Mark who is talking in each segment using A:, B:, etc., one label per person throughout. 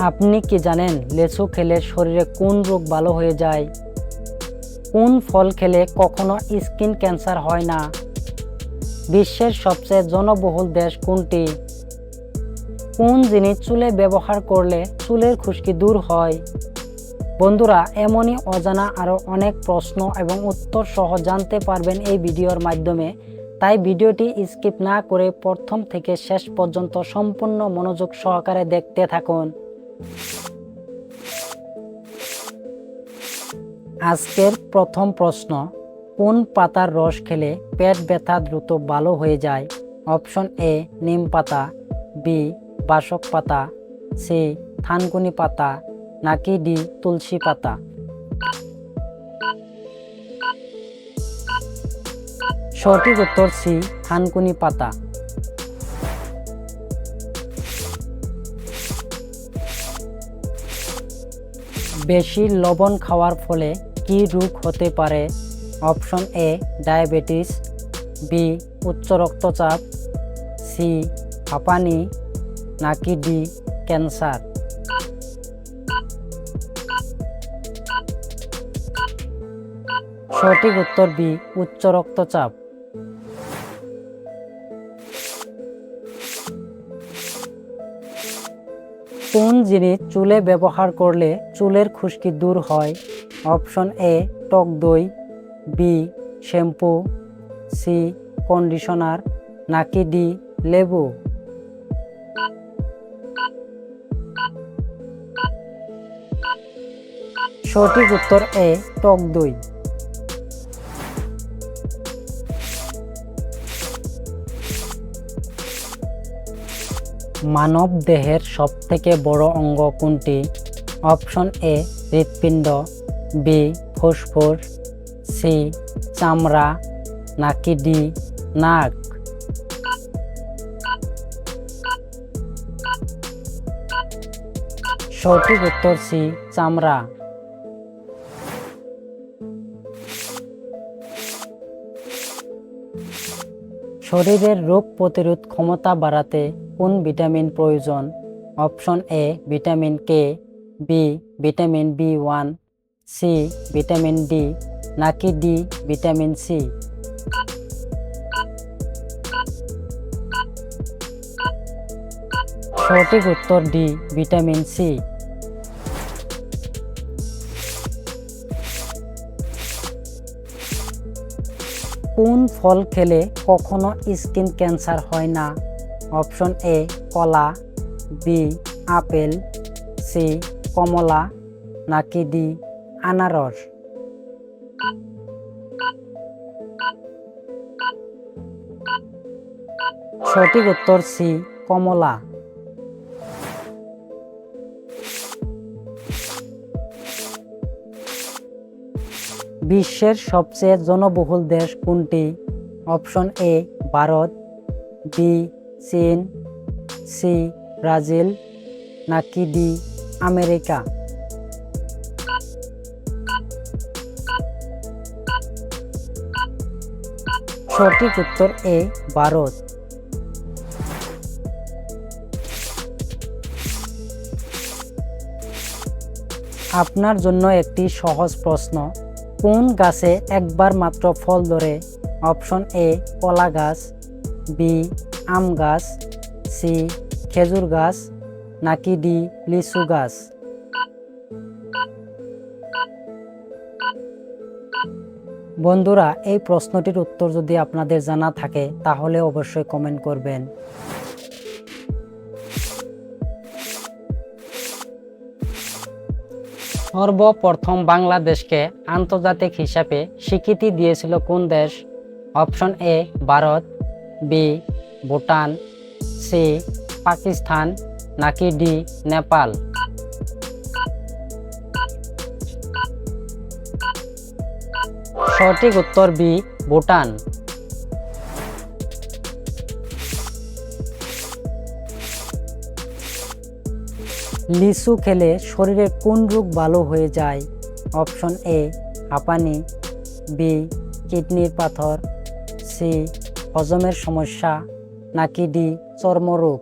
A: আপনি কি জানেন লেচু খেলে শরীরে কোন রোগ ভালো হয়ে যায়? কোন ফল খেলে কখনো স্কিন ক্যান্সার হয় না? বিশ্বের সবচেয়ে জনবহুল দেশ কোনটি? কোন জিনিস চুলে ব্যবহার করলে চুলের খুশকি দূর হয়? বন্ধুরা, এমনই অজানা আরও অনেক প্রশ্ন এবং উত্তর সহ জানতে পারবেন এই ভিডিওর মাধ্যমে। তাই ভিডিওটি স্কিপ না করে প্রথম থেকে শেষ পর্যন্ত সম্পূর্ণ মনোযোগ সহকারে দেখতে থাকুন। আজকের প্রথম প্রশ্ন, কোন পাতার রস খেলে পেট ব্যথা দ্রুত ভালো হয়ে যায়? অপশন এ, নিম পাতা, বি, বাসক পাতা, সি, থানকুনি পাতা, নাকি ডি, তুলসী পাতা? সঠিক উত্তর সি, থানকুনি পাতা। বেশি লবণ খাওয়ার ফলে কি রোগ হতে পারে? অপশন এ, ডায়াবেটিস, বি, উচ্চ রক্তচাপ, সি, হাঁপানি, নাকি ডি, ক্যান্সার। সঠিক উত্তর বি, উচ্চ রক্তচাপ। কোন জিনিস চুলে ব্যবহার করলে চুলের খুশকি দূর হয়? অপশন এ, টক দই, বি, শ্যাম্পু, সি, কন্ডিশনার, নাকি ডি, লেবু? সঠিক উত্তর এ, টক দই। মানব দেহের সবথেকে বড় অঙ্গ কোনটি? অপশন এ, হৃৎপিণ্ড, বি ফুসফুস সি, চামড়া, নাকি ডি, নাক? সঠিক উত্তর সি, চামড়া। শরীরের রোগ প্রতিরোধ ক্ষমতা বাড়াতে কোন ভিটামিন প্রয়োজন? Option A, vitamin K, B, vitamin B one, C, vitamin D, নাকি ডি, ভিটামিন সি? সঠিক উত্তর ডি, ভিটামিন সি। কোন ফল খেলে কখনো স্কিন ক্যান্সার হয় না? অপশন এ কলা, বি আপেল, সি কমলা, নাকি ডি আনারস? সঠিক উত্তর সি কমলা। বিশ্বের সবচেয়ে জনবহুল দেশ কোনটি? Option A Bharat, B Chin C Brazil নাকি ডি আমেরিকা সঠিক উত্তর এ ভারত আপনার জন্য একটি সহজ প্রশ্ন। কোন গাছে একবার মাত্র ফল ধরে অপশন এ, কলা গাছ, বি আম গাছ, সি, খেজুর গাছ, নাকি ডি, লিচু গাছ? বন্ধুরা, এই প্রশ্নটির উত্তর যদি আপনাদের জানা থাকে, তাহলে অবশ্যই কমেন্ট করবেন। সর্বপ্রথম বাংলাদেশকে আন্তর্জাতিক হিসাবে স্বীকৃতি দিয়েছিল কোন দেশ? Option A, Bharat, B Bhutan C Pakistan নাকি ডি, নেপাল? সঠিক উত্তর বি, ভুটান। লিচু খেলে শরীরে কোন রোগ ভালো হয়ে যায়? অপশন এ, হাঁপানি, বি, কিডনির পাথর, সি, হজমের সমস্যা নাকি ডি, চর্মরোগ?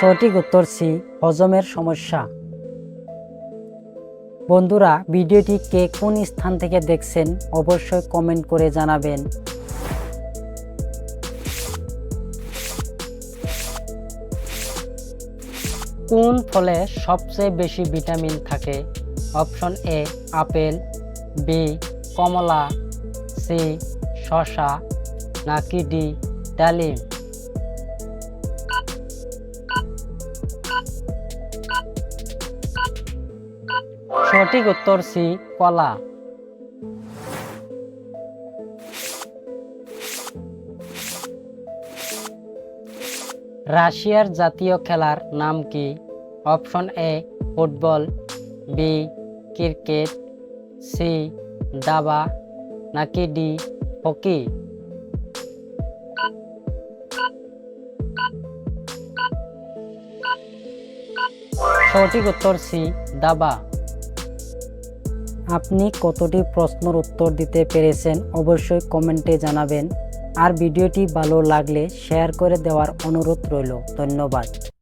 A: সঠিক উত্তর সি, হজমের সমস্যা। বন্ধুরা, ভিডিওটি কে কোন স্থান থেকে দেখছেন অবশ্যই কমেন্ট করে জানাবেন। কোন ফলে সবচেয়ে বেশি ভিটামিন থাকে? অপশন এ, আপেল, বি কমলা সি শশা, নাকি ডি, ডালিম। সঠিক উত্তর সি, কলা। রাশিয়ার জাতীয় খেলার নাম কি? Option A, football, B, cricket, C দাবা নাকি ডি হকি? সঠিক উত্তর সি, দাবা। আপনি কতটি প্রশ্নের উত্তর দিতে পেরেছেন অবশ্যই কমেন্টে জানাবেন। আর ভিডিওটি ভালো লাগলে শেয়ার করে দেওয়ার অনুরোধ রইল। ধন্যবাদ।